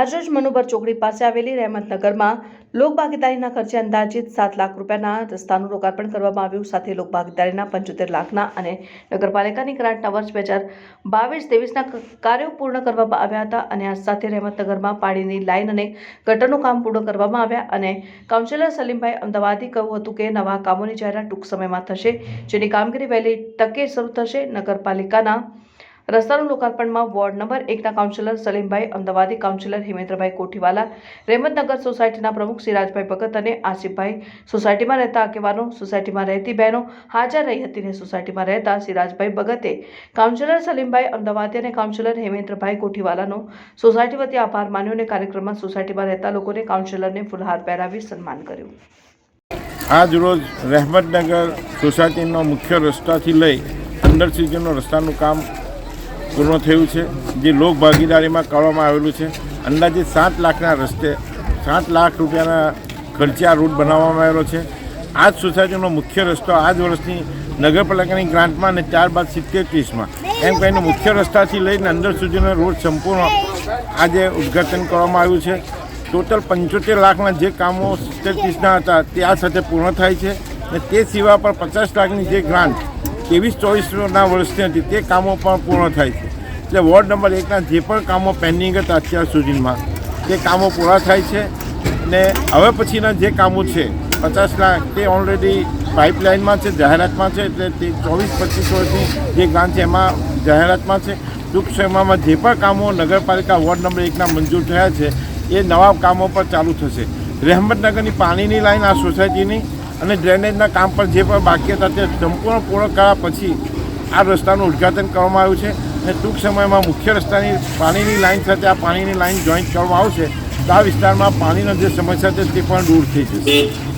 આજરોજ મનોબર ચોકડી પાસે આવેલી રહેમતનગરમાં લોકભાગીદારીના ખર્ચે અંદાજિત સાત લાખ રૂપિયાના રસ્તાનું લોકાર્પણ કરવામાં આવ્યું. સાથે લોકભાગીદારીના પંચોતેર લાખના અને નગરપાલિકાની ગ્રાન્ટના વર્ષ બે હજાર બાવીસ ત્રેવીસના કાર્યો પૂર્ણ કરવામાં આવ્યા હતા અને આ સાથે રહેમતનગરમાં પાણીની લાઇન અને ગટરનું કામ પૂર્ણ કરવામાં આવ્યા અને કાઉન્સિલર સલીમભાઈ અમદાવાદી કહ્યું હતું કે નવા કામોની જાહેરાત ટૂંક સમયમાં થશે. જેની કામગીરી વહેલી તકે શરૂ થશે. નગરપાલિકાના રસ્તાનું લોકાર્પણમાં વોર્ડ નંબર એકના કાઉન્સિલર સલીમભાઈ અમદાવાદી, કાઉન્સિલર હિમેન્દ્રભાઈ કોઠીવાલા, રહેમતનગર સોસાયટીના પ્રમુખ સિરાજભાઈ ભગત અને આસિફભાઈ સોસાયટીમાં રહેતા આગેવાનો, સોસાયટીમાં રહેતી બહેનો હાજર રહી હતી અને સોસાયટીમાં રહેતા સિરાજભાઈ ભગતે કાઉન્સિલર સલીમભાઈ અમદાવાદી અને કાઉન્સિલર હેમેન્દ્રભાઈ કોઠીવાલાનો સોસાયટી વતી આભાર માન્યો અને કાર્યક્રમમાં સોસાયટીમાં રહેતા લોકોને કાઉન્સિલરને ફુલહાર પહેરાવી સન્માન કર્યું. આજ રોજ રહેમતનગર સોસાયટીનો મુખ્ય રસ્તાથી લઈ અંદર સુધીનો રસ્તાનું કામ પૂર્ણ થયું છે, જે લોક ભાગીદારીમાં કરવામાં આવેલું છે. અંદાજે સાત લાખના રસ્તે, સાત લાખ રૂપિયાના ખર્ચે આ રૂટ બનાવવામાં આવેલો છે. આ જ સોસાયટીનો મુખ્ય રસ્તો આ જ વર્ષની નગરપાલિકાની ગ્રાન્ટમાં અને ત્યારબાદ સિત્તેર ત્રીસમાં. એમ કહીને મુખ્ય રસ્તાથી લઈને અંદર સુધીનો રોડ સંપૂર્ણ આજે ઉદ્ઘાટન કરવામાં આવ્યું છે. ટોટલ પંચોતેર લાખના જે કામો સિત્તેર ત્રીસના હતા, તે આ સાથે પૂર્ણ થાય છે. અને તે સિવાય પણ પચાસ લાખની જે ગ્રાન્ટ ત્રેવીસ ચોવીસના વર્ષની હતી. તે કામો પણ પૂર્ણ થાય છે. એટલે વોર્ડ નંબર એકના જે પણ કામો પેન્ડિંગ હતા અત્યાર સુધીમાં, તે કામો પૂરા થાય છે. અને હવે પછીના જે કામો છે, પચાસ લાખ, તે ઓલરેડી પાઇપલાઇનમાં છે, જાહેરાતમાં છે, એટલે તે ચોવીસ, પચીસ વર્ષની જે ગ્રાન્ટ છે, એમાં જાહેરાતમાં છે. ટૂંક સમયમાં જે પણ કામો નગરપાલિકા વોર્ડ નંબર એકના મંજૂર થયા છે, એ નવા કામો પર ચાલુ થશે. રહેમતનગરની પાણીની લાઈન આ સોસાયટીની અને ડ્રેનેજના કામ પર જે પણ બાકી હતા તે સંપૂર્ણ પૂર્ણ કર્યા પછી આ રસ્તાનું ઉદ્ઘાટન કરવામાં આવ્યું છે અને ટૂંક સમયમાં મુખ્ય રસ્તાની પાણીની લાઈન સાથે આ પાણીની લાઈન જોઈન્ટ કરવામાં આવશે. તો આ વિસ્તારમાં પાણીનો જે સમસ્યા છે તે પણ દૂર થઈ જશે.